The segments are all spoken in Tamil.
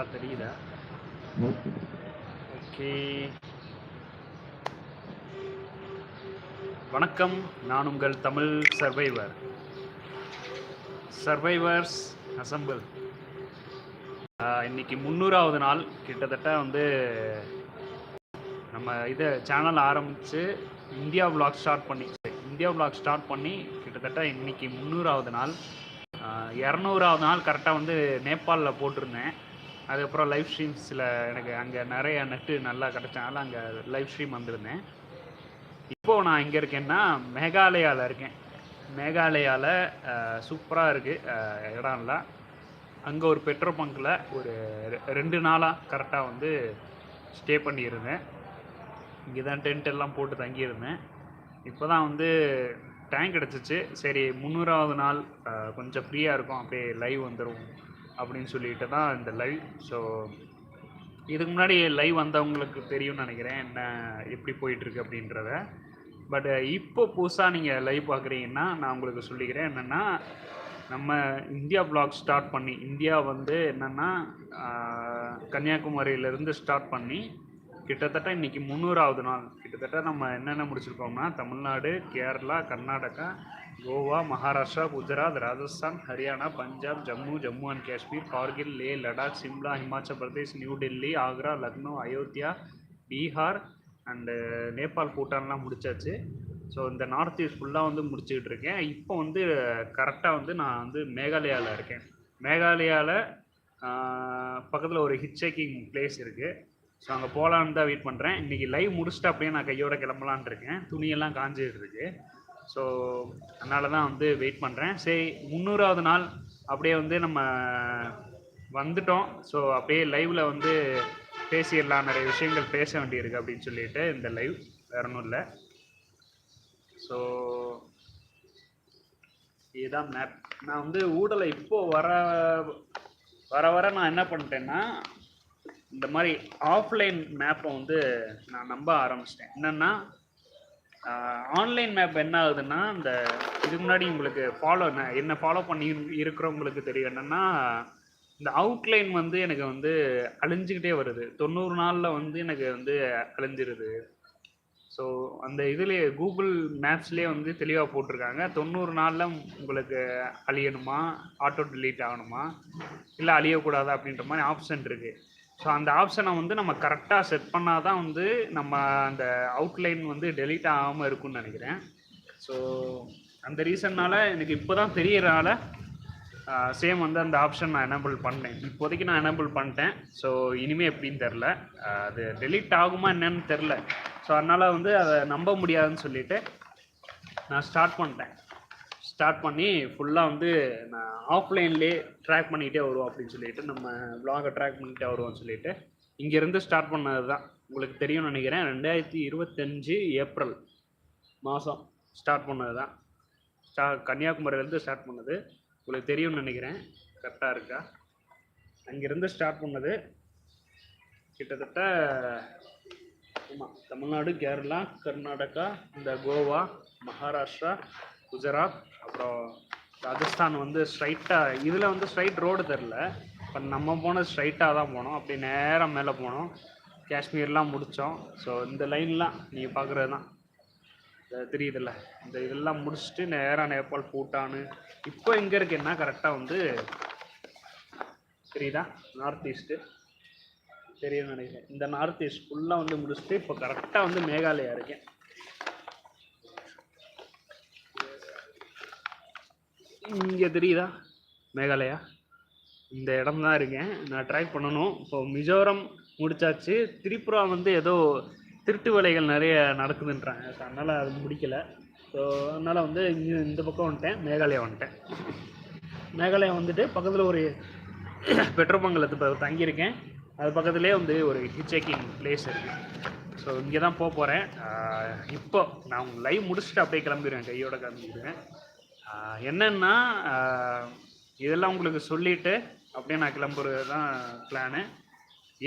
கரெக்டாக தெரியுதா? ஓகே. வணக்கம் நான் உங்கள் தமிழ் சர்வைவர். Survivors assemble. இன்னைக்கு முந்நூறாவது நாள். கிட்டத்தட்ட வந்து நம்ம இதை சேனல் ஆரம்பித்து இந்தியா vlog ஸ்டார்ட் பண்ணி இந்தியா vlog ஸ்டார்ட் பண்ணி கிட்டத்தட்ட இன்னைக்கு முந்நூறாவது நாள். இரநூறாவது நாள் கரெக்டாக வந்து நேபாளில் போட்டிருந்தேன். அதுக்கப்புறம் லைவ் ஸ்ட்ரீம்ஸில் எனக்கு அங்கே நிறைய நெட்டு நல்லா கிடச்சனால அங்கே லைவ் ஸ்ட்ரீம் வந்திருந்தேன். இப்போது நான் எங்கே இருக்கேன்னா மேகாலயாவில் இருக்கேன். மேகாலயாவில் சூப்பராக இருக்குது இடம்லாம் அங்கே ஒரு பெட்ரோல் பங்க்கில் ஒரு ரெ- ரெண்டு நாளாக கரெக்டாக வந்து ஸ்டே பண்ணியிருந்தேன். இங்கே தான் டென்ட் எல்லாம் போட்டு தங்கியிருந்தேன். இப்போ தான் வந்து டேங்க் கிடச்சிச்சு. சரி முந்நூறாவது நாள் கொஞ்சம் ஃப்ரீயாக இருக்கும். அப்படியே லைவ் வந்துடும் அப்படின்னு சொல்லிட்டு தான் இந்த லைவ் ஸோ இதுக்கு முன்னாடி லைவ் வந்தவங்களுக்கு தெரியும்னு நினைக்கிறேன் என்ன எப்படி போயிட்டுருக்கு அப்படின்றத. பட் இப்போ புதுசாக நீங்கள் லைவ் பார்க்குறீங்கன்னா நான் உங்களுக்கு சொல்லிக்கிறேன் என்னென்னா நம்ம இந்தியா பிளாக் ஸ்டார்ட் பண்ணி இந்தியா வந்து என்னென்னா கன்னியாகுமரியிலேருந்து ஸ்டார்ட் பண்ணி கிட்டத்தட்ட இன்றைக்கி முந்நூறாவது நாள். கிட்டத்தட்ட நம்ம என்னென்ன முடிச்சிருக்கோம்னா Tamil Nadu Kerala Karnataka Goa Maharashtra Gujarat Rajasthan Haryana Punjab Jammu Jammu and Kashmir Kargil Leh Ladakh Shimla Himachal Pradesh new Delhi Agra Lucknow Ayodhya Bihar and Nepal பூட்டான்லாம் முடிச்சாச்சு. ஸோ இந்த நார்த் ஈஸ்ட் ஃபுல்லாக வந்து முடிச்சுக்கிட்டு இருக்கேன். இப்போ வந்து கரெக்டாக வந்து நான் வந்து மேகாலயாவில் இருக்கேன். மேகாலயாவில் பக்கத்தில் ஒரு ஹிட்சேக்கிங் பிளேஸ் இருக்குது ஸோ அங்கே போகலான்னு தான் வெயிட் பண்ணுறேன் இன்றைக்கி லைவ் முடிச்சுட்டு அப்படியே நான் கையோட கிளம்பலான் இருக்கேன். துணியெல்லாம் காஞ்சிட்டு இருக்குது ஸோ அதனால தான் வந்து வெயிட் பண்ணுறேன் சரி முந்நூறாவது நாள் அப்படியே வந்து நம்ம வந்துட்டோம். ஸோ அப்படியே லைவில் வந்து பேசிடலாம். நிறைய விஷயங்கள் பேச வேண்டியிருக்கு அப்படின்னு சொல்லிட்டு இந்த லைவ் வேற ஒன்றும் இல்லை. ஸோ இதுதான் மேப் நான் வந்து ஊடலை இப்போது வர வர வர நான் என்ன பண்ணிட்டேன்னா இந்த மாதிரி ஆஃப்லைன் மேப்பை வந்து நான் நம்ப ஆரம்பிச்சிட்டேன். என்னென்னா ஆன்லைன் மேப் என்ன ஆகுதுன்னா இந்த இதுக்கு முன்னாடி உங்களுக்கு ஃபாலோ என்ன ஃபாலோ பண்ணி இருக்கிறவங்களுக்கு தெரியும். என்னென்னா இந்த அவுட்லைன் வந்து எனக்கு வந்து அழிஞ்சுக்கிட்டே வருது. தொண்ணூறு நாளில் வந்து எனக்கு வந்து அழிஞ்சிருது. ஸோ அந்த இதுலேயே கூகுள் மேப்ஸ்லேயே வந்து தெளிவாக போட்டிருக்காங்க. தொண்ணூறு நாளில் உங்களுக்கு அழியணுமா? ஆட்டோ டிலீட் ஆகணுமா? இல்லை அழியக்கூடாதா அப்படின்ற மாதிரி ஆப்ஷன் இருக்குது ஸோ அந்த ஆப்ஷனை வந்து நம்ம கரெக்டாக செட் பண்ணால் தான் வந்து நம்ம அந்த அவுட்லைன் வந்து டெலீட் ஆகாமல் இருக்கும்னு நினைக்கிறேன். ஸோ அந்த ரீசன்னால் எனக்கு இப்போ தான் தெரியறனால சேம் வந்து அந்த ஆப்ஷன் நான் எனபிள் பண்ணேன். இப்போதைக்கு நான் எனபிள் பண்ணிட்டேன். ஸோ இனிமேல் எப்படின்னு தெரில அது டெலீட் ஆகுமா என்னன்னு தெரில ஸோ அதனால் வந்து அதை நம்ப முடியாதுன்னு சொல்லிட்டு நான் ஸ்டார்ட் பண்ணிட்டேன். ஸ்டார்ட் பண்ணி ஃபுல்லாக வந்து நான் ஆஃப்லைன்லேயே ட்ராக் பண்ணிகிட்டே வருவோம் அப்படின்னு சொல்லிட்டு நம்ம விலாகை ட்ராக் பண்ணிகிட்டே வருவோம்னு சொல்லிட்டு இங்கேருந்து ஸ்டார்ட் பண்ணது தான் உங்களுக்கு தெரியும்னு நினைக்கிறேன் ரெண்டாயிரத்தி இருபத்தஞ்சு ஏப்ரல் மாதம் ஸ்டார்ட் பண்ணது தான் ஸ்டா கன்னியாகுமரியிலேருந்து ஸ்டார்ட் பண்ணது. உங்களுக்கு தெரியும்னு நினைக்கிறேன் கரெக்டாக இருக்கா? அங்கேருந்து ஸ்டார்ட் பண்ணது கிட்டத்தட்ட ஆமாம் தமிழ்நாடு கேரளா கர்நாடகா இந்த கோவா மகாராஷ்டிரா குஜராத் அப்புறம் ராஜஸ்தான் வந்து ஸ்ட்ரைட்டாக இதில் வந்து ஸ்ட்ரைட் ரோடு தெரில இப்போ நம்ம போனது ஸ்ட்ரைட்டாக தான் போனோம். அப்படி நேராக மேலே போனோம். காஷ்மீர்லாம் முடித்தோம் ஸோ இந்த லைன்லாம் நீங்கள் பார்க்குறது தான். தெரியுதுல்ல. இந்த இதெல்லாம் முடிச்சுட்டு நேராக நேபாள் பூட்டானு. இப்போ எங்கே இருக்குன்னா கரெக்டாக வந்து தெரியுதா? நார்த் ஈஸ்ட்டு தெரியும் நினைக்கிறேன். இந்த நார்த் ஈஸ்ட் ஃபுல்லாக வந்து முடிச்சுட்டு இப்போ கரெக்டாக வந்து மேகாலயா இருக்கேன். இங்கே தெரியுதா? மேகாலயா? இந்த இடம் தான் இருக்கேன். நான் ட்ரை பண்ணணும். இப்போ மிசோரம் முடிச்சாச்சு. திரிபுரா வந்து ஏதோ திருட்டு வேலைகள் நிறைய நடக்குதுன்றாங்க. ஸோ அதனால் அது முடிக்கலை. ஸோ அதனால் வந்து இங்கே இந்த பக்கம் வந்துட்டேன். மேகாலயா வந்துட்டேன். மேகாலயா வந்துட்டு பக்கத்தில் ஒரு பெட்ரோல் பங்கில் இப்போ தங்கியிருக்கேன். அது பக்கத்துலேயே வந்து ஒரு ஹிச்சேக்கிங் பிளேஸ் இருக்குது ஸோ இங்கே தான் போக போகிறேன் இப்போ நான் லைவ் முடிச்சுட்டு அப்படியே கிளம்பிடுவேன். கையோட கிளம்பிடுவேன். என்னன்னா இதெல்லாம் உங்களுக்கு சொல்லிட்டு அப்படியே நான் கிளம்புறது தான் பிளானு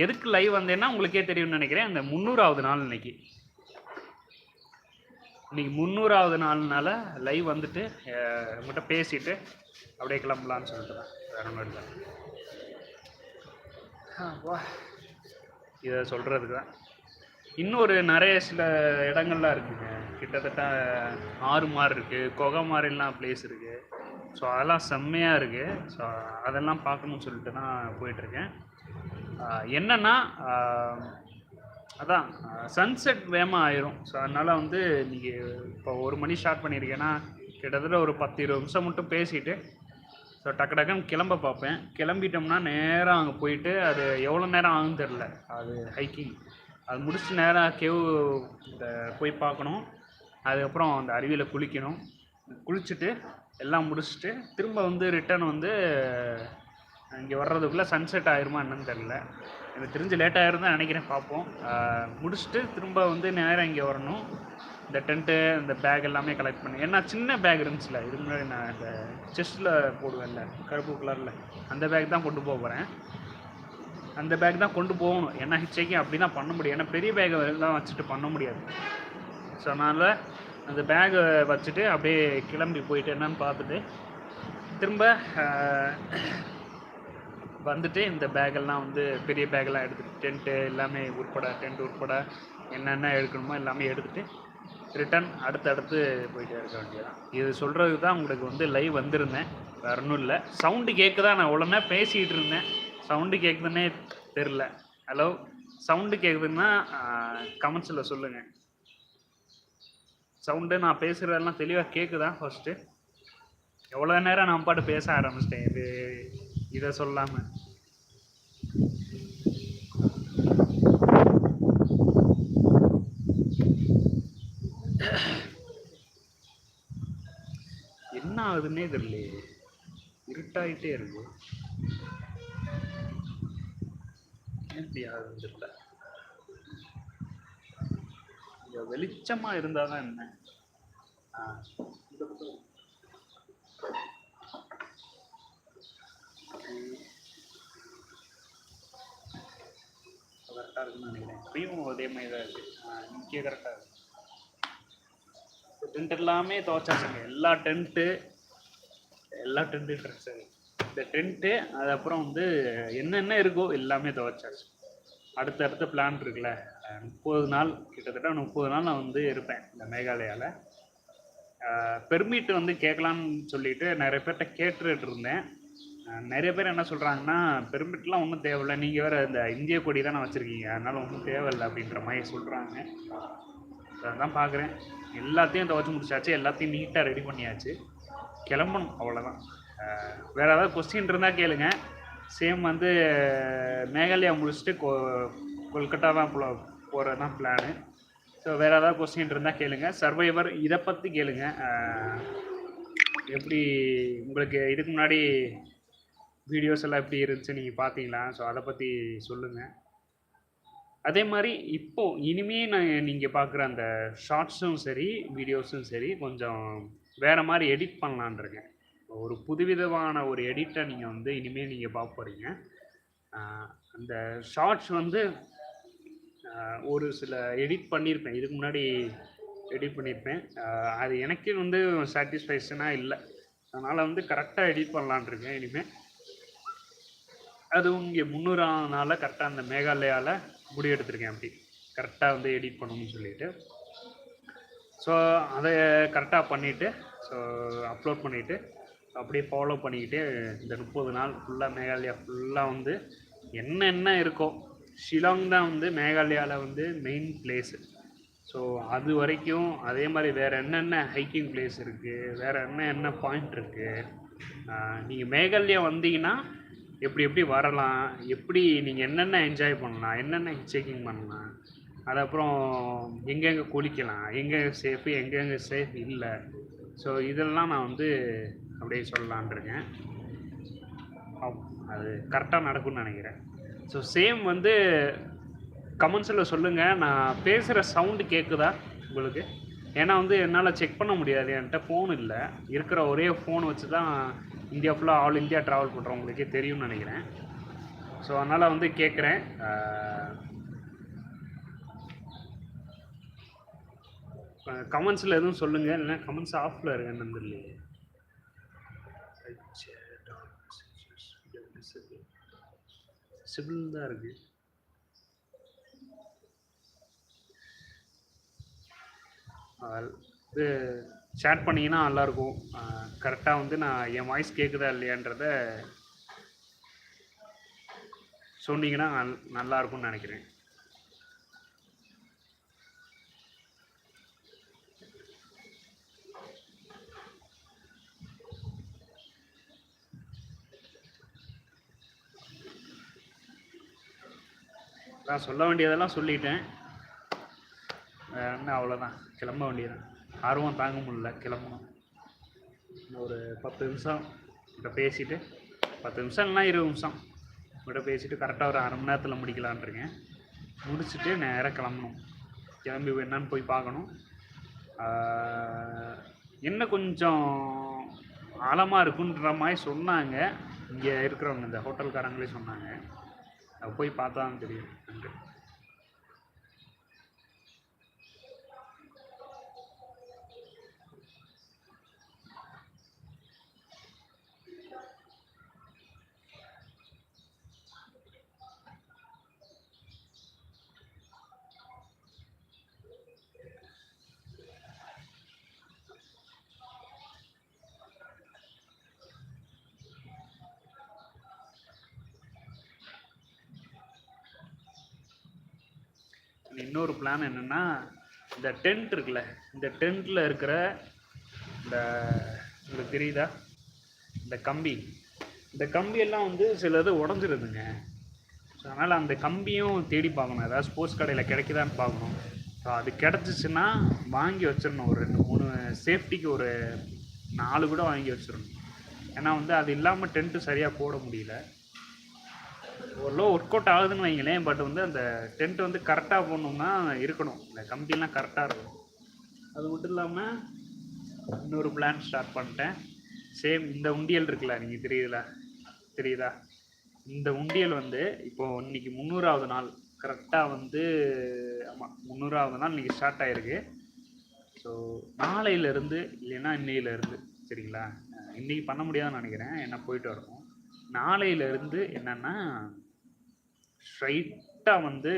எதுக்கு லைவ் வந்தேன்னா உங்களுக்கே தெரியும்னு நினைக்கிறேன். அந்த முந்நூறாவது நாள் இன்னைக்கு. இன்னைக்கு முந்நூறாவது நாள்னால லைவ் வந்துட்டு உங்கள்கிட்ட பேசிட்டு அப்படியே கிளம்பலான்னு சொல்லிட்டு தான். வேற ஒன்றும் இல்லை. வா. இதை சொல்கிறதுக்கு தான். இன்னொரு நிறைய சில இடங்கள்லாம் இருக்குங்க. கிட்டத்தட்ட ஆறு மாதிரி இருக்குது குகை மாதிரிலாம் ப்ளேஸ் இருக்குது ஸோ அதெல்லாம் செம்மையாக இருக்குது ஸோ அதெல்லாம் பார்க்கணும்னு சொல்லிட்டு தான் போயிட்டுருக்கேன். என்னென்னா அதான் சன்செட் வேகமாக ஆயிரும். ஸோ அதனால் வந்து நீங்கள் இப்போ ஒரு மணி ஸ்டார்ட் பண்ணியிருக்கேன்னா கிட்டத்தட்ட ஒரு பத்து இருபது நிமிஷம் மட்டும் பேசிட்டு ஸோ டக்கு டக்குன்னு கிளம்ப பார்ப்பேன். கிளம்பிட்டோம்னா நேராக அங்கே போயிட்டு அது எவ்வளோ நேரம் ஆகுன்னு தெரில அது ஹைக்கிங் அது முடிச்சுட்டு நேராக கேவ் இந்த போய் பார்க்கணும். அதுக்கப்புறம் அந்த அருவியில் குளிக்கணும். குளிச்சுட்டு எல்லாம் முடிச்சுட்டு திரும்ப வந்து ரிட்டர்ன் வந்து இங்கே வர்றதுக்குள்ளே சன்செட் ஆயிருமா என்னன்னு தெரில எனக்கு தெரிஞ்சு லேட் ஆயிரும் நினைக்கிறேன் பார்ப்போம். முடிச்சுட்டு திரும்ப வந்து நேராக இங்கே வரணும். இந்த டென்ட்டு இந்த பேக் எல்லாமே கலெக்ட் பண்ணி. ஏன்னா சின்ன பேக் இருந்துச்சுல இதுக்கு முன்னாடி நான் இந்த செஸ்ட்டில் போடுவேன்ல கருப்பு கலரில் அந்த பேக் தான் கொண்டு போக போகிறேன் அந்த பேக் தான் கொண்டு போகணும். ஏன்னா ஹிச்சைக்கு அப்படி தான் பண்ண முடியும் ஏன்னா பெரிய பேக்கை தான் வச்சுட்டு பண்ண முடியாது. ஸோ அதனால் அந்த பேக்கை வச்சுட்டு அப்படியே கிளம்பி போயிட்டு என்னன்னு பார்த்துட்டு திரும்ப வந்துட்டு இந்த பேக்கெல்லாம் வந்து பெரிய பேக்கெல்லாம் எடுத்துட்டு டென்ட்டு எல்லாமே உட்பட டென்ட் உட்பட என்னென்ன எடுக்கணுமோ எல்லாமே எடுத்துகிட்டு ரிட்டன் அடுத்தடுத்து போயிட்டே இருக்க வேண்டியதான் இது சொல்கிறது தான் உங்களுக்கு வந்து லைவ் வந்திருந்தேன். வேற ஒன்றும் இல்லை. சவுண்டு கேட்குதா நான் உடனே பேசிகிட்டு இருந்தேன். சவுண்டு கேட்குதுன்னே தெரில ஹலோ சவுண்டு கேட்குதுன்னா கமெண்ட்ஸில் சொல்லுங்கள் சவுண்டு நான் பேசுகிறதெல்லாம் தெளிவாக கேட்குதா ஃபஸ்ட்டு எவ்வளோ நேரம் நான் பாட்டு பேச ஆரம்பிச்சிட்டேன்? இது இதை சொல்லாமல் என்ன ஆகுதுன்னே தெரியலையே. இருட்டாயிட்டே இருக்கு. இப்படி ஆகுதுன்னு தெரியல இங்க தான் என்ன? ஆ, இந்த பக்கம். கரெக்டாக இருக்குன்னு நினைக்கிறேன். இப்பயும் அதே மாதிரி தான் இருக்கு இங்கே கரெக்டாக இருக்கு. டென்ட் எல்லாமே துவைச்சாச்சுங்க. எல்லா டென்ட்டு எல்லா டென்ட்டு ட்ரெஸ்ஸு இந்த டென்ட்டு அதுக்கப்புறம் வந்து என்னென்ன இருக்கோ எல்லாமே துவைச்சாச்சு. அடுத்தடுத்த பிளான் இருக்குல்ல. முப்பது நாள் கிட்டத்தட்ட முப்பது நாள் நான் வந்து இருப்பேன் இந்த மேகாலயாவில் பெர்மிட் வந்து கேட்கலான்னு சொல்லிட்டு நிறைய பேர்கிட்ட கேட்டுட்டு இருந்தேன். நிறைய பேர் என்ன சொல்கிறாங்கன்னா பெர்மிட்லாம் ஒன்றும் தேவையில்லை. நீங்கள் வேறு இந்த இந்திய கொடி தானே வச்சுருக்கீங்க. அதனால் ஒன்றும் தேவையில்லை. அப்படின்ற மாதிரி சொல்கிறாங்க அதான் பார்க்குறேன் எல்லாத்தையும் துவச்சி முடிச்சாச்சு. எல்லாத்தையும் நீட்டாக ரெடி பண்ணியாச்சு. கிளம்பணும் அவ்வளோதான் வேறு ஏதாவது கொஸ்டின் இருந்தால் கேளுங்க. சேம் வந்து மேகாலயா முடிச்சுட்டு கொ கொல்கட்டா தான் போ போகிறது தான் பிளானு ஸோ வேறு ஏதாவது கொஸ்டின் இருந்தால் கேளுங்க. சர்வைவர் இதை பற்றி கேளுங்க. எப்படி உங்களுக்கு இதுக்கு முன்னாடி வீடியோஸ் எல்லாம் எப்படி இருந்துச்சு நீங்கள் பார்த்தீங்களா ஸோ அதை பற்றி சொல்லுங்கள் அதே மாதிரி இப்போது இனிமே நான் நீங்கள் பார்க்குற அந்த ஷார்ட்ஸும் சரி வீடியோஸும் சரி கொஞ்சம் வேறு மாதிரி எடிட் பண்ணலான் இருக்கேன். ஒரு புதுவிதமான ஒரு எடிட்டை நீங்கள் வந்து இனிமேல் நீங்கள் பார்க்க போகிறீங்க அந்த ஷார்ட்ஸ் வந்து ஒரு சில எடிட் பண்ணியிருப்பேன். இதுக்கு முன்னாடி எடிட் பண்ணியிருப்பேன். அது எனக்கே வந்து சாட்டிஸ்ஃபேக்ஷனாக இல்லை. அதனால் வந்து கரெக்டாக எடிட் பண்ணலான்ருக்கேன் இனிமேல் அதுவும் இங்கே முந்நூறாம் நாளில் கரெக்டாக அந்த மேகாலயாவில் முடிவெடுத்திருக்கேன் அப்படி. கரெக்டாக வந்து எடிட் பண்ணணும்னு சொல்லிட்டு. ஸோ அதை கரெக்டாக பண்ணிவிட்டு ஸோ அப்லோட் பண்ணிவிட்டு அப்படியே ஃபாலோ பண்ணிக்கிட்டு இந்த முப்பது நாள் ஃபுல்லாக மேகாலயா ஃபுல்லாக வந்து என்னென்ன இருக்கோ ஷிலாங் தான் வந்து மேகாலயாவில் வந்து மெயின் பிளேஸு ஸோ அது வரைக்கும் அதே மாதிரி வேறு என்னென்ன ஹைக்கிங் பிளேஸ் இருக்குது வேறு என்ன என்ன பாயிண்ட் இருக்குது நீங்கள் மேகாலயா வந்தீங்கன்னா எப்படி எப்படி வரலாம் எப்படி நீங்கள் என்னென்ன என்ஜாய் பண்ணலாம் என்னென்ன செக்கிங் பண்ணலாம் அது அப்புறம் எங்கெங்கே குளிக்கலாம் எங்கெங்கே சேஃபு எங்கெங்கே சேஃப் இல்லை. ஸோ இதெல்லாம் நான் வந்து அப்படியே சொல்லலான் இருக்கேன் அது கரெக்டாக நடக்கும்னு நினைக்கிறேன். ஸோ சேம் வந்து கமெண்ட்ஸில் சொல்லுங்கள் நான் பேசுகிற சவுண்டு கேட்குதா உங்களுக்கு? ஏன்னா வந்து என்னால் செக் பண்ண முடியாது. என்கிட்ட ஃபோன் இல்லை. இருக்கிற ஒரே ஃபோன் வச்சு தான் இந்தியா ஃபுல்லாக ஆல் இந்தியா ட்ராவல் பண்ணுறவங்களுக்கே தெரியும்னு நினைக்கிறேன். ஸோ அதனால் வந்து கேட்குறேன் கமெண்ட்ஸில் எதுவும் சொல்லுங்கள் இல்லைன்னா கமெண்ட்ஸ் ஆஃபில் இருக்கேன்னு தெரியலையே சிவில் தான் இருக்குது இது ஷேர் பண்ணிங்கன்னா நல்லாயிருக்கும் கரெக்டாக வந்து நான் என் வாய்ஸ் கேட்குதா இல்லையான்றத சொன்னீங்கன்னா நல் நல்லா இருக்கும்னு நினைக்கிறேன். நான் சொல்ல வேண்டியதெல்லாம் சொல்லிட்டேன். என்ன அவ்வளோதான் கிளம்ப வேண்டியதான் ஆர்வம் தாங்க முடியல கிளம்பணும். ஒரு பத்து நிமிஷம் கிட்ட பேசிட்டு பத்து நிமிஷம் இல்லைனா இருபது நிமிஷம் கிட்ட பேசிட்டு கரெக்டாக ஒரு அரை மணி நேரத்தில் முடிக்கலான்ட்ருக்கேன் முடிச்சுட்டு நேராக கிளம்பணும். கிளம்பி என்னன்னு போய் பார்க்கணும். என்ன கொஞ்சம் ஆழமாக இருக்குன்ற மாதிரி சொன்னாங்க. இங்கே இருக்கிறவங்க இந்த ஹோட்டல்காரங்களே சொன்னாங்க. போய் பார்த்தா தான் தெரியும் நன்றி இன்னொரு பிளான் என்னென்னா இந்த டென்ட் இருக்குல்ல இந்த டென்ட்டில் இருக்கிற இந்த உங்களுக்கு தெரியுதா? இந்த கம்பி. இந்த கம்பியெல்லாம் வந்து சிலது உடஞ்சிருதுங்க. ஸோ அதனால் அந்த கம்பியும் தேடி பார்க்கணும். ஏதாவது ஸ்போர்ட்ஸ் கடையில் கிடைக்குதான்னு பார்க்கணும். ஸோ அது கிடச்சிச்சின்னா வாங்கி வச்சிடணும். ஒரு ரெண்டு மூணு சேஃப்டிக்கு ஒரு நாலு கூட வாங்கி வச்சிடணும். ஏன்னா வந்து அது இல்லாமல் டென்ட்டு சரியாக போட முடியல. ஓரளவு ஒர்க் அவுட் ஆகுதுன்னு வைங்களேன் பட் வந்து அந்த டென்ட் வந்து கரெக்டாக போடணும்னா இருக்கணும். இந்த கம்பிலாம் கரெக்டாக இருக்கும். அது மட்டும் இல்லாமல் இன்னொரு பிளான் ஸ்டார்ட் பண்ணிட்டேன். சேம் இந்த உண்டியல் இருக்குல்ல நீங்கள் தெரியுதுல? தெரியுதா? இந்த உண்டியல் வந்து இப்போ இன்னைக்கு முந்நூறாவது நாள். கரெக்டாக வந்து ஆமாம் முந்நூறாவது நாள் இன்றைக்கி ஸ்டார்ட் ஆகிருக்கு ஸோ நாளையிலேருந்து இல்லைன்னா இன்னையிலேருந்து சரிங்களா? இன்றைக்கி பண்ண முடியாதுன்னு நினைக்கிறேன். ஏன்னா போயிட்டு வரணும். நாளையிலேருந்து என்னென்னா ஸ்ட்ரைட்டாக வந்து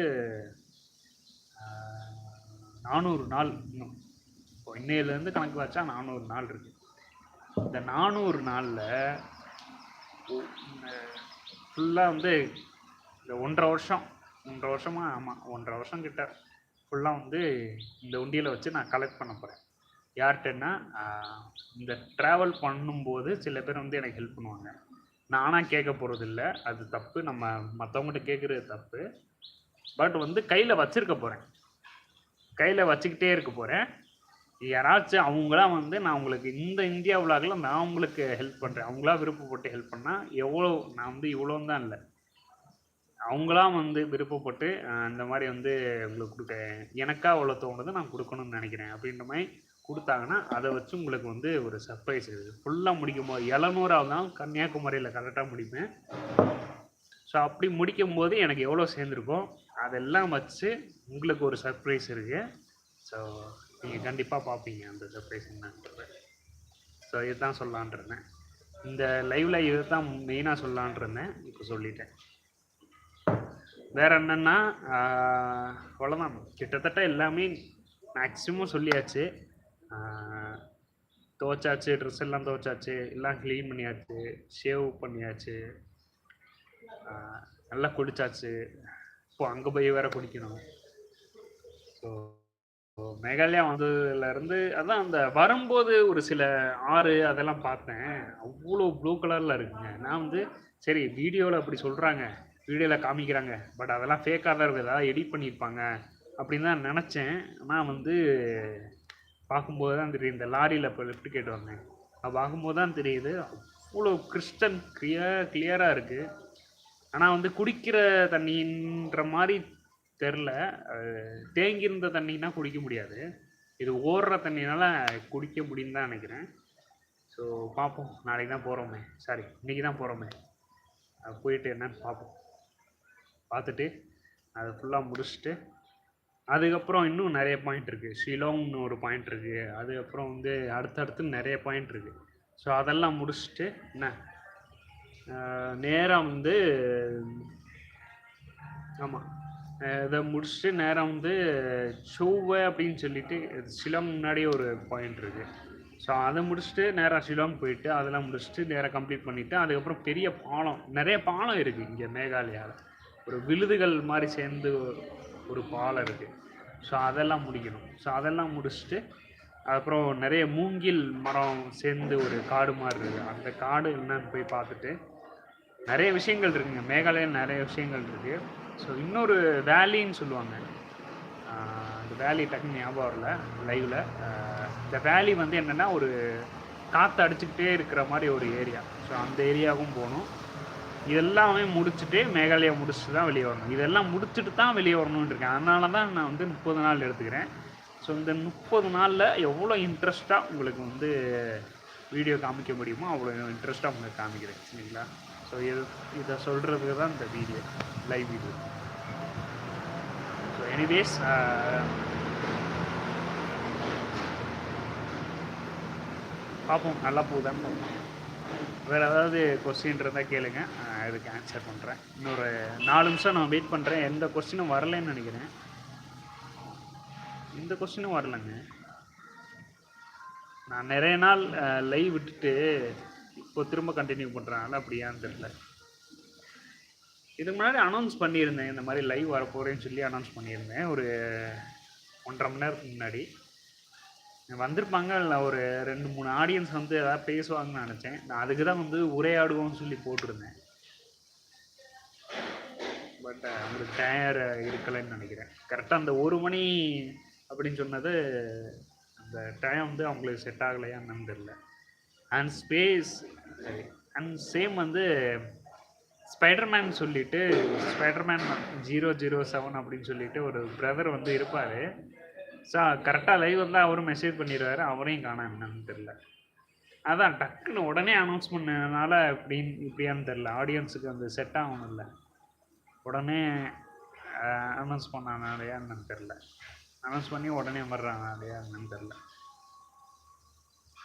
நானூறு நாள் இன்னும். இப்போ இன்னையிலேருந்து கணக்கு வச்சா நானூறு நாள் இருக்கு. இந்த நானூறு நாளில் ஃபுல்லாக வந்து இந்த ஒன்றரை வருஷம் ஒன்றரை வருஷமாக ஆமாம் ஒன்றரை வருஷம் கிட்ட ஃபுல்லாக வந்து இந்த உண்டியில் வச்சு நான் கலெக்ட் பண்ண போகிறேன் யார்கிட்டன்னா இந்த ட்ராவல் பண்ணும்போது சில பேர் வந்து எனக்கு ஹெல்ப் பண்ணுவாங்க. நானாக கேட்க போகிறதில்ல அது தப்பு. நம்ம மற்றவங்ககிட்ட கேட்குறது தப்பு. பட் வந்து கையில் வச்சுருக்க போகிறேன் கையில் வச்சுக்கிட்டே இருக்க போகிறேன் யாராச்சும் அவங்களாம் வந்து நான் உங்களுக்கு இந்த இந்தியா விழாக்கில் நான் உங்களுக்கு ஹெல்ப் பண்ணுறேன் அவங்களா விருப்பப்பட்டு ஹெல்ப் பண்ணால் எவ்வளோ நான் வந்து இவ்வளோ தான் இல்லை. அவங்களாம் வந்து விருப்பப்பட்டு இந்த மாதிரி வந்து உங்களுக்கு கொடுக்க எனக்கா அவ்வளோ தோணுது நான் கொடுக்கணும்னு நினைக்கிறேன். அப்படின்ற மாதிரி கொடுத்தாங்கன்னா அதை வச்சு உங்களுக்கு வந்து ஒரு சர்ப்ரைஸ் இருக்குது ஃபுல்லாக முடிக்கும் போது எழுநூறாவது தான் கன்னியாகுமரியில் கரெக்டாக முடிப்பேன். ஸோ அப்படி முடிக்கும் போது எனக்கு எவ்வளோ சேர்ந்துருக்கோ அதெல்லாம் வச்சு உங்களுக்கு ஒரு சர்ப்ரைஸ் இருக்குது ஸோ நீங்கள் கண்டிப்பாக பார்ப்பீங்க அந்த சர்ப்ரைஸ் என்னன்றது. ஸோ இதுதான் சொல்லலான்ருந்தேன் இந்த லைவில் இதை தான் மெயினாக சொல்லலான்ட்ருந்தேன். இப்போ சொல்லிட்டேன். வேற என்னென்னா அவ்வளோதான் கிட்டத்தட்ட எல்லாமே மேக்ஸிமம் சொல்லியாச்சு. துவைச்சாச்சு ட்ரெஸ் எல்லாம் துவைச்சாச்சு எல்லாம் க்ளீன் பண்ணியாச்சு ஷேவ் பண்ணியாச்சு. நல்லா குடித்தாச்சு இப்போ அங்கே போய் வேற குடிக்கணும். ஸோ மேகாலயா வந்ததுலேருந்து அதான் அந்த வரும்போது ஒரு சில ஆறு அதெல்லாம் பார்த்தேன். அவ்வளோ ப்ளூ கலரில் இருக்குங்க. நான் வந்து சரி வீடியோவில் அப்படி சொல்கிறாங்க வீடியோவில் காமிக்கிறாங்க. பட் அதெல்லாம் ஃபேக்காக தான் இருக்குது. அதாவது எடிட் பண்ணியிருப்பாங்க. அப்படின்னு தான் நினச்சேன். ஆனால் வந்து பார்க்கும்போது தான் தெரியுது இந்த லாரியில் இப்போ லிஃப்ட் கேட்டு வந்தேன் அது பார்க்கும்போது தான் தெரியுது அவ்வளோ கிறிஸ்டன் கிளியர் கிளியராக இருக்குது ஆனால் வந்து குடிக்கிற தண்ணின்ற மாதிரி தெரில தேங்கியிருந்த தண்ணினா குடிக்க முடியாது. இது ஓடுற தண்ணினால குடிக்க முடியும்னு தான் நினைக்கிறேன். ஸோ பார்ப்போம். நாளைக்கு தான் போகிறோமே சாரி இன்றைக்கி தான் போகிறோமே போயிட்டு என்னன்னு பார்ப்போம். பார்த்துட்டு அதை ஃபுல்லாக முடிச்சுட்டு அதுக்கப்புறம் இன்னும் நிறைய பாயிண்ட் இருக்குது ஷிலோங்னு ஒரு பாயிண்ட் இருக்குது அதுக்கப்புறம் வந்து அடுத்தடுத்து நிறைய பாயிண்ட் இருக்குது ஸோ அதெல்லாம் முடிச்சுட்டு என்ன? நேராக வந்து ஆமாம் இதை முடிச்சுட்டு நேராக வந்து சோவை அப்படின்னு சொல்லிட்டு சிலம் முன்னாடியே ஒரு பாயிண்ட் இருக்குது ஸோ அதை முடிச்சுட்டு நேராக ஷிலாங் போயிட்டு அதெல்லாம் முடிச்சுட்டு நேராக கம்ப்ளீட் பண்ணிவிட்டு அதுக்கப்புறம் பெரிய பாலம் நிறைய பாலம் இருக்குது இங்கே மேகாலயாவில் ஒரு விழுதுகள் மாதிரி சேர்ந்து ஒரு பாலம் இருக்குது ஸோ அதெல்லாம் முடிக்கணும். ஸோ அதெல்லாம் முடிச்சுட்டு அப்புறம் நிறைய மூங்கில் மரம் சேர்ந்து ஒரு காடு மாதிரி இருக்குது அந்த காடு என்னன்னு போய் பார்த்துட்டு நிறைய விஷயங்கள் இருக்குங்க. மேகாலயில் நிறைய விஷயங்கள் இருக்குது ஸோ இன்னொரு வேலின்னு சொல்லுவாங்க. இந்த அந்த வேலி டக்குன்னு ஞாபகம் வரல லைவில் இந்த வேலி வந்து என்னென்னா ஒரு காற்று அடிச்சுக்கிட்டே இருக்கிற மாதிரி ஒரு ஏரியா ஸோ அந்த ஏரியாவும் போகணும். இதெல்லாமே முடிச்சுட்டு மேகாலயா முடிச்சுட்டு தான் வெளியே வரணும். இதெல்லாம் முடிச்சுட்டு தான் வெளியே வரணும்னு இருக்கேன். அதனால தான் நான் வந்து முப்பது நாள் எடுத்துக்கிறேன். ஸோ இந்த முப்பது நாளில் எவ்வளோ இன்ட்ரெஸ்ட்டாக உங்களுக்கு வந்து வீடியோ காமிக்க முடியுமோ அவ்வளோ இன்ட்ரெஸ்ட்டாக உங்களுக்கு காமிக்கிறேன். சரிங்களா? ஸோ இது இதை சொல்கிறதுக்கு தான் இந்த video live video so anyways பார்ப்போம் நல்லா போகுதான்னு பார்ப்போம். வேறு ஏதாவது கொஸ்டின் இருந்தால் கேளுங்க. இதுக்கு ஆன்சர் பண்ணுறேன் இன்னொரு நாலு நிமிஷம் நான் வெயிட் பண்ணுறேன் எந்த கொஸ்டினும் வரலைன்னு நினைக்கிறேன். இந்த கொஸ்டினும் வரலங்க. நான் நிறைய நாள் லைவ் விட்டுட்டு இப்போ திரும்ப கண்டினியூ பண்ணுறனால அப்படியான்னு தெரில இதுக்கு முன்னாடி அனௌன்ஸ் பண்ணியிருந்தேன். இந்த மாதிரி லைவ் வரப்போகிறேன்னு சொல்லி அனௌன்ஸ் பண்ணியிருந்தேன். ஒரு ஒன்றரை மணி நேரத்துக்கு முன்னாடி. வந்திருப்பாங்க இல்லை ஒரு ரெண்டு மூணு ஆடியன்ஸ் வந்து ஏதாவது பேசுவாங்கன்னு நினச்சேன். நான் அதுக்கு தான் வந்து உரையாடுவோம்னு சொல்லி போட்டிருந்தேன். பட் அவங்களுக்கு டயர் இருக்கலைன்னு நினைக்கிறேன். கரெக்டாக அந்த ஒரு மணி அப்படின்னு சொன்னது அந்த டைம் வந்து அவங்களுக்கு செட் ஆகலையா என்னன்னு தெரியல. அண்ட் ஸ்பேஸ் அண்ட் சேம் வந்து ஸ்பைடர்மேன் சொல்லிட்டு ஸ்பைடர்மேன் ஜீரோ ஜீரோ செவன் அப்படின்னு சொல்லிட்டு ஒரு பிரதர் வந்து இருப்பார். ஸோ கரெக்டாக லைவ் வந்தால் அவரும் மெசேஜ் பண்ணிடுவார். அவரையும் காணாம. என்னன்னு தெரில அதான் டக்குன்னு உடனே அனௌன்ஸ் பண்ணதுனால இப்படின்னு இப்படியான்னு தெரில ஆடியன்ஸுக்கு வந்து செட் ஆகணும் இல்லை. உடனே அனௌன்ஸ் பண்ணானாலையா என்னன்னு தெரில அனௌன்ஸ் பண்ணி உடனே வர்றானாலையா என்னன்னு தெரில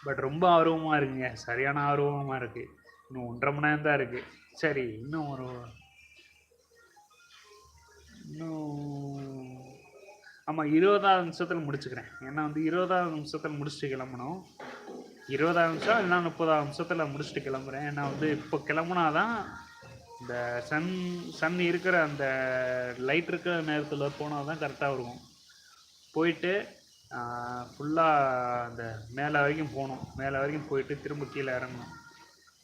பட் ரொம்ப ஆர்வமாக இருக்குங்க. சரியான ஆர்வமாக இருக்குது இன்னும் ஒன்றரை மணி நேரம் தான் இருக்குது சரி இன்னும் ஒரு இன்னும் ஆமாம் இருபதாவது நிமிஷத்தில் முடிச்சுக்கிறேன். ஏன்னா வந்து இருபதாவது நிமிஷத்தில் முடிச்சுட்டு கிளம்பணும். இருபதாவது நிமிஷம் இல்லைனா முப்பதாவது நிமிஷத்தில் முடிச்சுட்டு கிளம்புறேன். ஏன்னா வந்து இப்போ கிளம்புனா தான் இந்த சன் சன் இருக்கிற அந்த லைட் இருக்கிற நேரத்தில் போனால் தான் கரெக்டாக இருக்கும். போயிட்டு ஃபுல்லாக அந்த மேலே வரைக்கும் போகணும். மேலே வரைக்கும் போயிட்டு திரும்ப கீழே இறங்கணும்.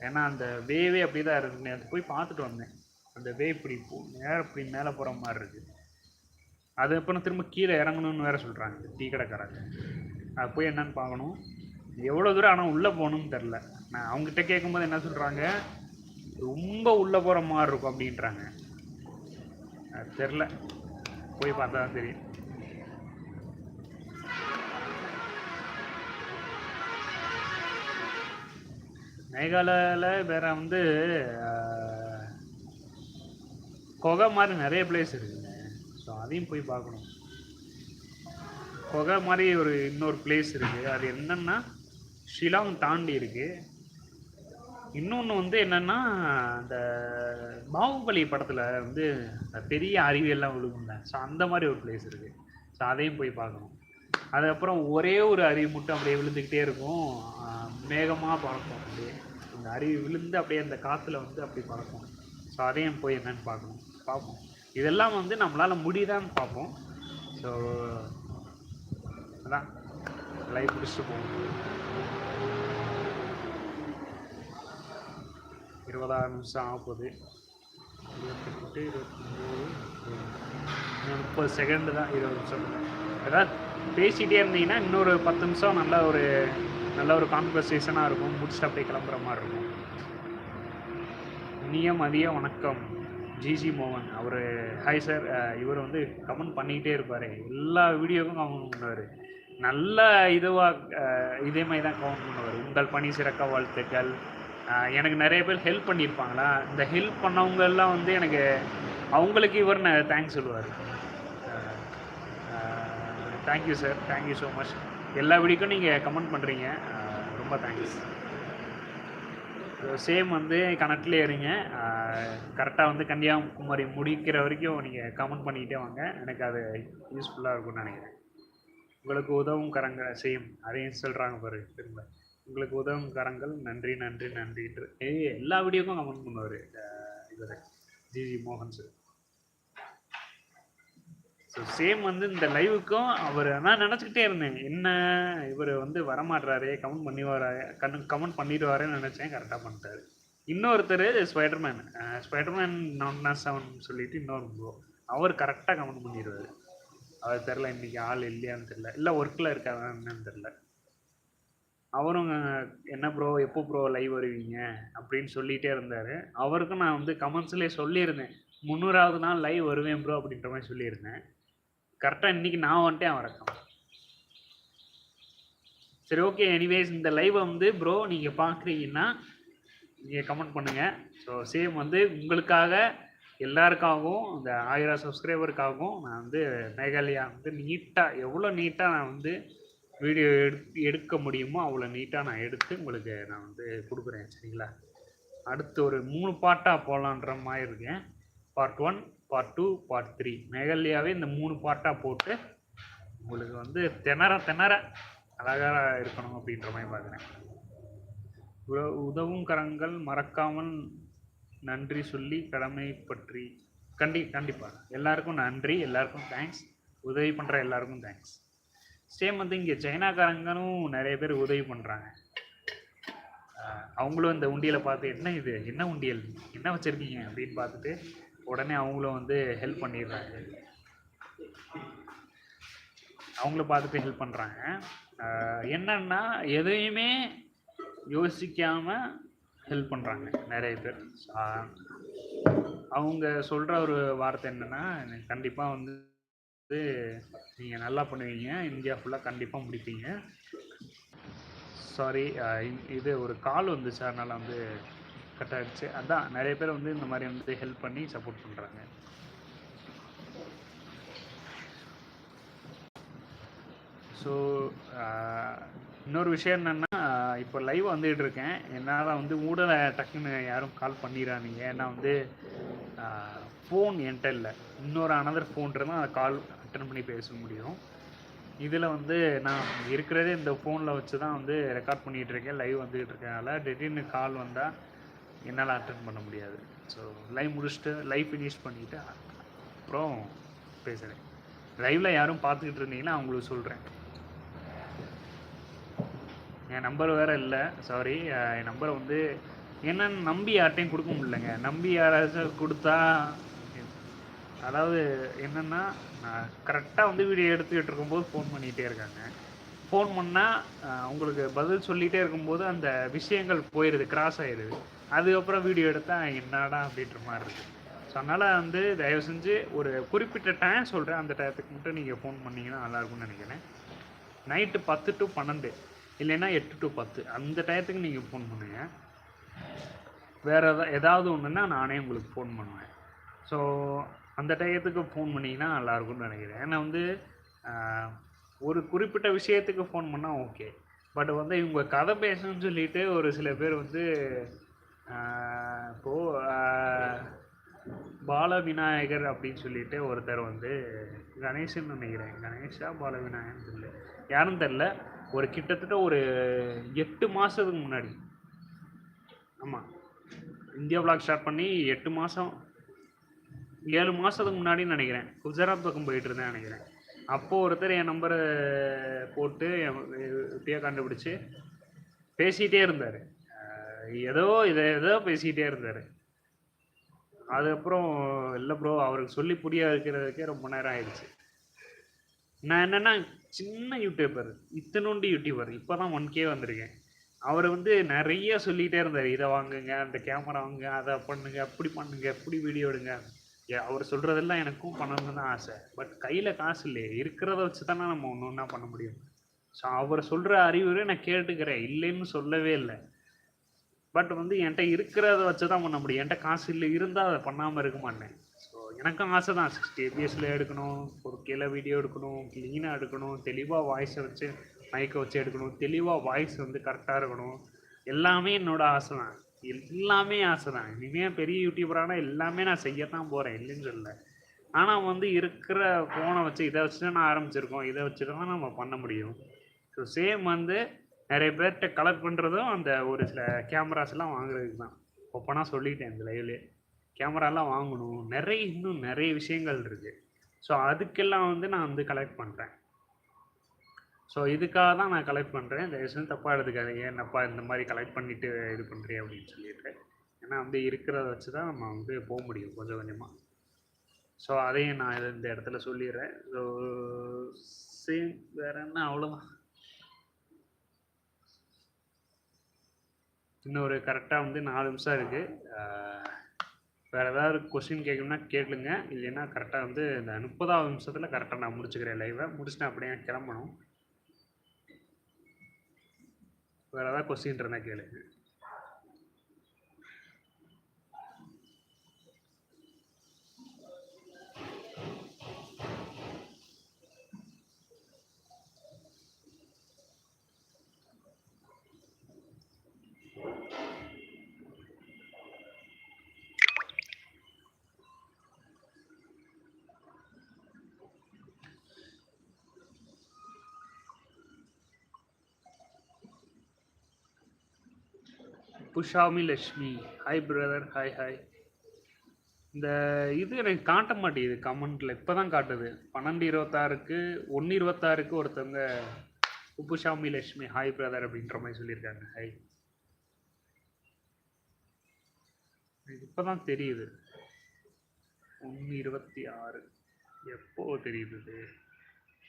ஏன்னா அந்த வேவே அப்படி தான் இருக்குது அது போய் பார்த்துட்டு வந்தேன். அந்த வே இப்படி போ நேரம் இப்படி மேலே போகிற மாதிரி இருக்குது அது அப்புறம் திரும்ப கீழே இறங்கணும்னு வேற சொல்கிறாங்க டீ கடைக்காரங்க. அது போய் என்னன்னு பார்க்கணும். எவ்வளோ தூரம் ஆனால் உள்ளே போகணும்னு தெரில நான் அவங்ககிட்ட கேட்கும்போது என்ன சொல்கிறாங்க ரொம்ப உள்ளே போகிற மாதிரி இருக்கும் அப்படின்றாங்க. அது தெரில போய் பார்த்தா தான் தெரியும். மேகாலயாவில் வேற வந்து கொகை குகை மாதிரி நிறைய பிளேஸ் இருக்குங்க. ஸோ அதையும் போய் பார்க்கணும். குகை மாதிரி ஒரு இன்னொரு பிளேஸ் இருக்குது அது என்னென்னா ஷிலாங் தாண்டி இருக்குது இன்னொன்று வந்து என்னென்னா அந்த பாகுபலி படத்தில் வந்து அந்த பெரிய அருவியெல்லாம் விழுகும்ல. ஸோ அந்த மாதிரி ஒரு பிளேஸ் இருக்குது ஸோ அதையும் போய் பார்க்கணும். அதுக்கப்புறம் ஒரே ஒரு அருவி மட்டும் அப்படியே விழுந்துக்கிட்டே இருக்கும். மேகமாக பறக்கும் அப்படியே. அந்த அருவி விழுந்து அப்படியே அந்த காற்றுல வந்து அப்படி பறக்கும். ஸோ அதையும் போய் என்னென்னு பார்க்கணும். பார்ப்போம். இதெல்லாம் வந்து நம்மளால் முடியுதான்னு பார்ப்போம். ஸோ அதான். லைஃப் பிடிச்சிட்டு போகும் இருபதாறு நிமிஷம் ஆகுது இருபத்தெட்டு இருபத்தொம்போது முப்பது செகண்டு தான் இருபது நிமிஷம். ஏதாவது பேசிகிட்டே இருந்தீங்கன்னா இன்னொரு பத்து நிமிஷம் நல்ல ஒரு நல்ல ஒரு கான்வர்சேஷனாக இருக்கும். முடிச்சுட்டு அப்படியே கிளம்புற மாதிரி இருக்கும். இனிய மதிய வணக்கம். ஜிஜி மோகன் அவர் ஹாய் சார் இவர் வந்து கமெண்ட் பண்ணிக்கிட்டே இருப்பார். எல்லா வீடியோவுக்கும் கமெண்ட் பண்ணுவார். நல்ல இதுவாக இதே மாதிரி தான் கமெண்ட் பண்ணுவார். உங்கள் பணி சிறக்க வாழ்த்துக்கள். எனக்கு நிறைய பேர் ஹெல்ப் பண்ணியிருப்பாங்களா? இந்த ஹெல்ப் பண்ணவங்க எல்லாம் வந்து எனக்கு அவங்களுக்கு இவர் தேங்க்ஸ் சொல்லுவார். Thank you sir thank you so much எல்லா வீடியோக்கும் நீங்கள் கமெண்ட் பண்ணுறீங்க ரொம்ப தேங்க்ஸ் சேம் வந்து கணக்கில் இருங்க. கரெக்டாக வந்து கன்னியாகுமரி முடிக்கிற வரைக்கும் நீங்கள் கமெண்ட் பண்ணிக்கிட்டே வாங்க. எனக்கு அது யூஸ்ஃபுல்லாக இருக்கும்னு நினைக்கிறேன். உங்களுக்கு உதவும் கரங்கள் சேம் அதையும் சொல்கிறாங்க பாரு திரும்ப. உங்களுக்கு உதவும் கரங்கள் நன்றி நன்றி நன்றிட்டு எல்லா வீடியோக்கும் கமெண்ட் பண்ணுவார் இவர் ஜிஜி மோகன் சார் ஸோ சேம் வந்து இந்த லைவுக்கும் அவர் நான் நினச்சிக்கிட்டே இருந்தேன். என்ன இவர் வந்து வரமாட்றாரு கமெண்ட் பண்ணி வர கண்ணு கமெண்ட் பண்ணிடுவாருன்னு நினச்சேன் கரெக்டாக பண்ணிட்டாரு. இன்னொருத்தர் ஸ்பைடர்மேன் ஸ்பைடர்மேன் நான் செவன் சொல்லிட்டு இன்னொரு ப்ரோ அவர் கரெக்டாக கமெண்ட் பண்ணிடுவார். அவர் தெரில இன்றைக்கி ஆள் இல்லையான்னு தெரில இல்லை ஒர்க்கில் இருக்காங்கன்னு தெரில அவரும் என்ன ப்ரோ எப்போ ப்ரோ லைவ் வருவீங்க? அப்படின்னு சொல்லிகிட்டே இருந்தார். அவருக்கும் நான் வந்து கமெண்ட்ஸ்லேயே சொல்லியிருந்தேன். முந்நூறாவது நாள் லைவ் வருவேன் ப்ரோ அப்படின்ற மாதிரி சொல்லியிருந்தேன். கரெக்டாக இன்னைக்கு நான் வந்துட்டேன் வரக்கம் சரி ஓகே எனிவேஸ் இந்த லைவை வந்து ப்ரோ நீங்கள் பார்க்குறீங்கன்னா நீங்கள் கமெண்ட் பண்ணுங்கள் ஸோ சேம் வந்து உங்களுக்காக எல்லாருக்காகவும் இந்த ஆயிரம் சப்ஸ்கிரைபருக்காகவும் நான் வந்து மேகாலயா வந்து நீட்டாக எவ்வளோ நீட்டாக நான் வந்து வீடியோ எடு எடுக்க முடியுமோ அவ்வளோ நீட்டாக நான் எடுத்து உங்களுக்கு நான் வந்து கொடுக்குறேன் சரிங்களா? அடுத்து ஒரு மூணு பாட்டாக போகலான்ற மாதிரி இருக்கேன். Part one part two part three மேகாலயாவே இந்த மூணு பார்ட்டாக போட்டு உங்களுக்கு வந்து திணற திணற அழகாக இருக்கணும் அப்படின்ற மாதிரி பார்க்குறேன். உதவும் கரங்கள் மறக்காமல் நன்றி சொல்லி கடமை பற்றி கண்டி கண்டிப்பாக எல்லாருக்கும் நன்றி எல்லாருக்கும் தேங்க்ஸ் உதவி பண்ணுற எல்லாருக்கும் தேங்க்ஸ் சேம் வந்து இங்கே சைனாக்காரங்களும் நிறைய பேர் உதவி பண்ணுறாங்க அவங்களும் இந்த உண்டியலை பார்த்து என்ன இது? என்ன உண்டியல்? என்ன வச்சுருக்கீங்க? அப்படின்னு பார்த்துட்டு உடனே அவங்களும் வந்து ஹெல்ப் பண்ணிடுறாங்க. அவங்கள பார்த்துட்டு ஹெல்ப் பண்ணுறாங்க என்னன்னா எதையுமே யோசிக்காமல் ஹெல்ப் பண்ணுறாங்க நிறைய பேர். அவங்க சொல்கிற ஒரு வார்த்தை என்னென்னா கண்டிப்பாக வந்து வந்து நீங்கள் நல்லா பண்ணுவீங்க இந்தியா ஃபுல்லாக கண்டிப்பாக முடிப்பீங்க. சாரி இது ஒரு கால் வந்துச்சு அதனால் வந்து கட் ஆகிடுச்சு அதான் நிறைய பேர் வந்து இந்த மாதிரி வந்து ஹெல்ப் பண்ணி சப்போர்ட் பண்ணுறாங்க ஸோ இன்னொரு விஷயம் என்னென்னா இப்போ லைவ் வந்துகிட்டு இருக்கேன். என்னால் வந்து ஊடலை டக்குன்னு யாரும் கால் பண்ணிடாதீங்க ஏன்னா வந்து ஃபோன் என்கிட்ட இல்லை. இன்னொரு அனதர் ஃபோன் இருந்தால் அதை கால் அட்டன் பண்ணி பேச முடியும். இதில் வந்து நான் இருக்கிறதே இந்த ஃபோனில் வச்சு தான் வந்து ரெக்கார்ட் பண்ணிகிட்டு இருக்கேன். லைவ் வந்துகிட்டு இருக்கனால திடீர்னு கால் வந்தால் என்னால் அட்டன் பண்ண முடியாது. ஸோ லைவ் முடிச்சுட்டு லைவ் ஃபினிஷ் பண்ணிவிட்டு அப்புறம் பேசுகிறேன் லைவில் யாரும் பார்த்துக்கிட்டு இருந்தீங்கன்னா அவங்களுக்கு சொல்கிறேன் என் நம்பர் வேறு இல்லை. சாரி என் நம்பரை வந்து என்னன்னு நம்பி யார்ட்டையும் கொடுக்க முடியலங்க. நம்பி யாராச்சும் கொடுத்தா அதாவது என்னென்னா நான் கரெக்டாக வந்து வீடியோ எடுத்துக்கிட்டு இருக்கும்போது ஃபோன் பண்ணிகிட்டே இருக்காங்க. ஃபோன் பண்ணால் அவங்களுக்கு பதில் சொல்லிகிட்டே இருக்கும்போது அந்த விஷயங்கள் போயிடுது கிராஸ் ஆயிடுது அதுக்கப்புறம் வீடியோ எடுத்தால் என்னடா அப்படின்ற மாதிரி இருக்குது ஸோ அதனால் வந்து தயவு செஞ்சு ஒரு குறிப்பிட்ட டைம் சொல்கிறேன் அந்த டயத்துக்கு மட்டும் நீங்கள் ஃபோன் பண்ணிங்கன்னா நல்லாயிருக்கும்னு நினைக்கிறேன். நைட்டு பத்து டு பன்னெண்டு. இல்லைன்னா எட்டு டு பத்து. அந்த டயத்துக்கு நீங்கள் ஃபோன் பண்ணுங்கள் வேறு எதா ஏதாவது ஒன்றுன்னா நானே உங்களுக்கு ஃபோன் பண்ணுவேன். ஸோ அந்த டயத்துக்கு ஃபோன் பண்ணிங்கன்னா நல்லாயிருக்கும்னு நினைக்கிறேன். ஏன்னா வந்து ஒரு குறிப்பிட்ட விஷயத்துக்கு ஃபோன் பண்ணால் ஓகே பட் வந்து இவங்க கதை பேசணும்னு சொல்லிட்டு ஒரு சில பேர் வந்து ஆஹ், இப்போ பால விநாயகர் அப்படின்னு சொல்லிட்டு ஒருத்தர் வந்து கணேசன் நினைக்கிறேன். கணேஷா பால விநாயகர் தெரியல. யாரும் தெரில ஒரு கிட்டத்தட்ட ஒரு எட்டு மாதத்துக்கு முன்னாடி. ஆமாம் இந்தியா vlog ஸ்டார்ட் பண்ணி எட்டு மாதம் ஏழு மாதத்துக்கு முன்னாடின்னு நினைக்கிறேன். குஜராத் பக்கம் போயிட்டு இருந்தேன் நினைக்கிறேன். அப்போது ஒருத்தர் என் நம்பரை போட்டு என் கண்டுபிடிச்சி பேசிகிட்டே இருந்தார். ஏதோ இதை ஏதோ பேசிக்கிட்டே இருந்தார். அதுக்கப்புறம் இல்லை ப்ரோ அவருக்கு சொல்லி புரிய வைக்கிறதுக்கே ரொம்ப நேரம் ஆயிடுச்சு. நான் என்னென்னா சின்ன யூடியூபர் இத்தனோண்டு யூடியூபர் இப்போ தான் ஒன் கே வந்திருக்கேன். அவர் வந்து நிறைய சொல்லிகிட்டே இருந்தார். இதை வாங்குங்க அந்த கேமரா வாங்குங்க அதை பண்ணுங்க அப்படி பண்ணுங்க இப்படி வீடியோ எடுங்க. ஏ, அவர் சொல்கிறதெல்லாம் எனக்கும் பண்ணணும்னு தான் ஆசை. பட் கையில் காசு இல்லையே. இருக்கிறத வச்சு தானே நம்ம ஒன்று ஒன்றா பண்ண முடியும். ஸோ அவர் சொல்கிற அறிவுரை நான் கேட்டுக்கிறேன். இல்லைன்னு சொல்லவே இல்லை. பட் வந்து என்கிட்ட இருக்கிறத வச்சு தான் பண்ண முடியும். என்கிட்ட காசு இல்லை இருந்தால் அதை பண்ணாமல் இருக்க மாட்டேன். ஸோ எனக்கும் ஆசை தான் சிக்ஸ்டி எபிஎஸ்சில் எடுக்கணும் ஒரு கீழே வீடியோ எடுக்கணும் க்ளீனாக எடுக்கணும் தெளிவாக வாய்ஸை வச்சு மைக்கை வச்சு எடுக்கணும் தெளிவாக வாய்ஸ் வந்து கரெக்டாக இருக்கணும். எல்லாமே என்னோடய ஆசை தான் எல்லாமே ஆசை தான் இனிமேல் பெரிய யூடியூபரானால் எல்லாமே நான் செய்யத்தான் போகிறேன் இல்லைன்னு சொல்லலை. ஆனால் வந்து இருக்கிற ஃபோனை வச்சு இதை வச்சு தான் நான் ஆரம்பிச்சிருக்கோம். இதை வச்சு தான் நம்ம பண்ண முடியும். ஸோ சேம் வந்து நிறைய பேர்கிட்ட கலெக்ட் பண்ணுறதும் அந்த ஒரு சில கேமராஸ்லாம் வாங்குறதுக்கு தான் ஒப்பனாக சொல்லிட்டேன் இந்த லைவ்லேயே கேமராலாம் வாங்கணும். நிறைய இன்னும் நிறைய விஷயங்கள் இருக்குது ஸோ அதுக்கெல்லாம் வந்து நான் வந்து கலெக்ட் பண்ணுறேன் ஸோ இதுக்காக தான் நான் கலெக்ட் பண்ணுறேன் தயவுசெய்து தப்பாக எடுத்துக்காதீங்க. என்னப்பா இந்த மாதிரி கலெக்ட் பண்ணிவிட்டு இது பண்ணுறேன் அப்படின்னு சொல்லிட்டு. ஏன்னா வந்து இருக்கிறத வச்சு தான் நம்ம வந்து போக முடியும் கொஞ்சம் கொஞ்சமாக ஸோ அதையும் நான் இந்த இடத்துல சொல்லிடுறேன். ஸோ சேம் வேறு என்ன? அவ்வளோதான் இன்னொரு கரெக்டாக வந்து நாலு நிமிஷம் இருக்குது வேறு ஏதாவது கொஸ்டின் கேட்கணும்னா கேளுங்க. இல்லைன்னா கரெக்டாக வந்து இந்த முப்பதாவது நிமிஷத்தில் கரெக்டாக நான் முடிச்சுக்கிறேன் லைவை முடிச்சுட்டு அப்படியே கிளம்பணும். வேறு ஏதாவது கொஸ்டின் இருந்தால் கேளுங்க. புஷாமி Lakshmi. Hi brother hi hi இந்த இது எனக்கு காட்ட மாட்டேங்குது கமெண்ட்டில் இப்போ தான் காட்டுது. பன்னெண்டு இருபத்தாறுக்கு ஒன்று இருபத்தாறுக்கு ஒருத்தவங்க உப்புஷாமி லட்சுமி ஹாய் பிரதர் அப்படின்ற மாதிரி சொல்லியிருக்காங்க. ஹாய் எனக்கு இப்போ தான் தெரியுது. ஒன்று இருபத்தி ஆறு எப்போ தெரியுது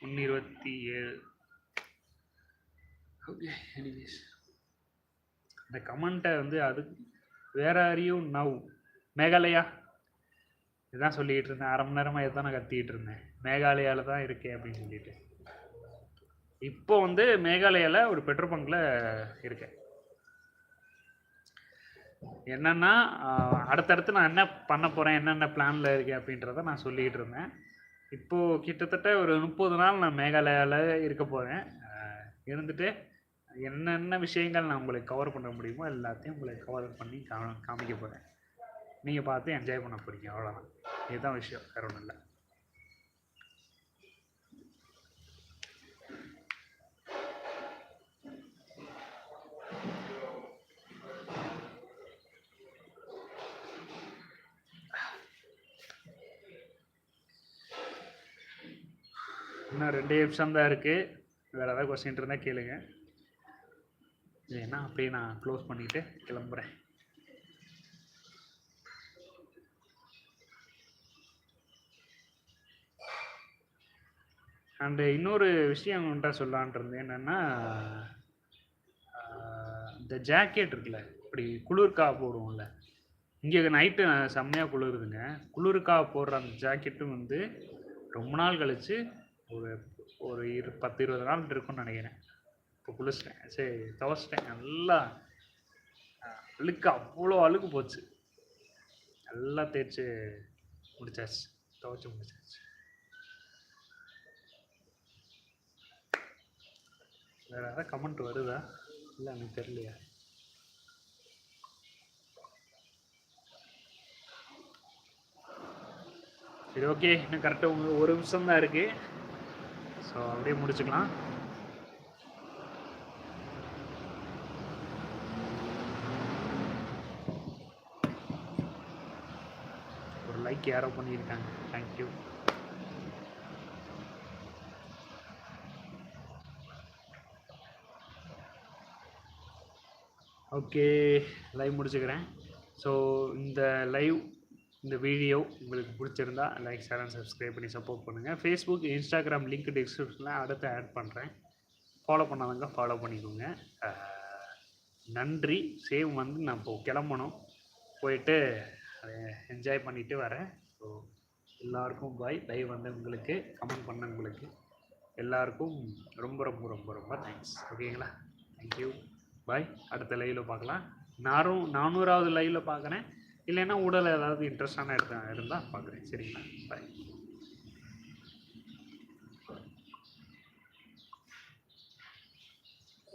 ஒன்று இருபத்தி ஏழு. ஓகே எனிவேஸ் இந்த கமெண்ட்டை வந்து அது வேற அறியும் நவ் மேகாலயா? இதுதான் சொல்லிட்டு இருந்தேன். அரை மணி நேரமாக இதுதான் நான் கத்திக்கிட்டு இருந்தேன். மேகாலயாவில் தான் இருக்கேன் அப்படின்னு சொல்லிட்டு. இப்போ வந்து மேகாலயாவில் ஒரு பெட்ரோல் பங்க்கில் இருக்கேன். என்னன்னா அடுத்தடுத்து நான் என்ன பண்ண போகிறேன் என்னென்ன பிளானில் இருக்கேன் அப்படின்றத நான் சொல்லிக்கிட்டு இருந்தேன். இப்போது கிட்டத்தட்ட ஒரு முப்பது நாள் நான் மேகாலயாவில் இருக்க போகிறேன் இருந்துட்டு என்னென்ன விஷயங்கள் நான் உங்களுக்கு கவர் பண்ண முடியுமோ எல்லாத்தையும் உங்களுக்கு கவர் பண்ணி கா காமிக்க போகிறேன் நீங்கள் பார்த்து என்ஜாய் பண்ண போகிறீங்க அவ்வளோதான் இதுதான் விஷயம் வேறு ஒன்றும் இல்லை. இன்னும் ரெண்டே நிமிஷம் தான் இருக்குது வேறு ஏதாவது கொஸ்டின் இருந்தால் கேளுங்கள் ஏன்னா அப்படியே நான் க்ளோஸ் பண்ணிவிட்டு கிளம்புறேன். அண்டு இன்னொரு விஷயம் உங்கள்கிட்ட சொல்லலான் இருந்தேன். என்னென்னா இந்த ஜாக்கெட் இருக்குல்ல இப்படி குளிர்கா போடுவோம்ல. இங்கே நைட்டு செம்மையாக குளிருதுங்க. குளிர்கா போடுற அந்த ஜாக்கெட்டும் வந்து ரொம்ப நாள் கழித்து ஒரு ஒரு இரு பத்து இருபது நாள் இருக்கும்னு நினைக்கிறேன். இப்போ குளிச்சிட்டேன். சரி துவச்சிட்டேன். நல்லா அழுக்கு அவ்வளோ அழுக்கு போச்சு. நல்லா தேய்ச்சி முடிச்சாச்சு. துவைச்சி முடிச்சாச்சு. வேறு யாராவது கமெண்ட் வருதா? இல்லை எனக்கு தெரியலையா? சரி ஓகே இன்னும் கரெக்டாக ஒரு நிமிஷம் தான் இருக்குது ஸோ அப்படியே முடிச்சுக்கலாம். லைக் யாரோ பண்ணியிருக்காங்க. தேங்க்யூ ஓகே லைவ் முடிச்சுக்கிறேன். ஸோ இந்த லைவ் இந்த வீடியோ உங்களுக்கு பிடிச்சிருந்தா லைக் ஷேர் அண்ட் சப்ஸ்கிரைப் பண்ணி சப்போர்ட் பண்ணுங்கள் ஃபேஸ்புக் இன்ஸ்டாகிராம் லிங்க் டிஸ்கிரிப்ஷனில் அடுத்து ஆட் பண்ணுறேன் ஃபாலோ பண்ணாதவங்க ஃபாலோ பண்ணிக்கோங்க. நன்றி. சேவ் வந்து நான் இப்போது கிளம்பணும். போயிட்டு அதை என்ஜாய் பண்ணிவிட்டு வரேன். ஸோ எல்லாருக்கும் பாய் லைவ் வந்தவங்களுக்கு கமெண்ட் பண்ணவங்களுக்கு எல்லாருக்கும் ரொம்ப ரொம்ப ரொம்ப ரொம்ப தேங்க்ஸ் ஓகேங்களா தேங்க்யூ பாய் அடுத்த லைவில் பார்க்கலாம். நானும் நானூறாவது லைவில் பார்க்குறேன். இல்லைன்னா உடல் ஏதாவது இன்ட்ரெஸ்டான இடத்த இருந்தால் பார்க்குறேன். சரிங்களா? பாய்